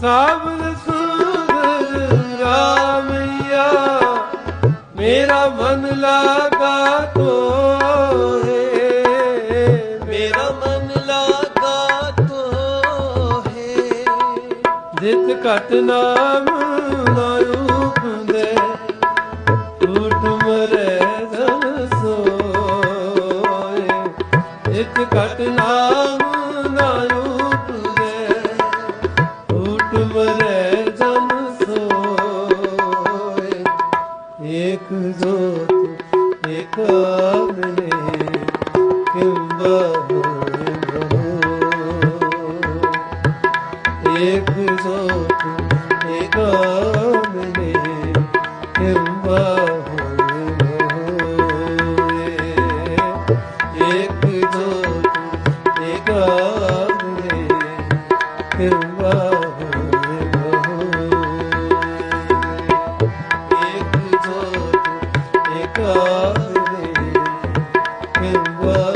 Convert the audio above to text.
ਸਾਬਰ ਸੂਰ ਰਾਮਈਆ ਮੇਰਾ ਮਨ ਲਾਗਾ ਤੋਰੇ ਮੇਰਾ ਮਨ ਲਾਗਾ ਤੋਹੇ। ਜਿਤ ਘਟ ਨਾਮ ਨਾ ਉਪਦੇ ਟੂਟ ਮਰੇ ਧਨ ਸੋਏ। ਜਿਤ ਘਟ ਨਾਮ ਨਾ ਉਪਦੇ ਏਕ ਜੋਤ ਏਕ ਆਮਨੇ ਕਿੰਬਾ ਹੋਏ ਏਕ ਜੋਤ ਏਕ ਆਮਨੇ ਕਿੰਬਾ ਕਾ ਰੇ ਕਿਰਪਾ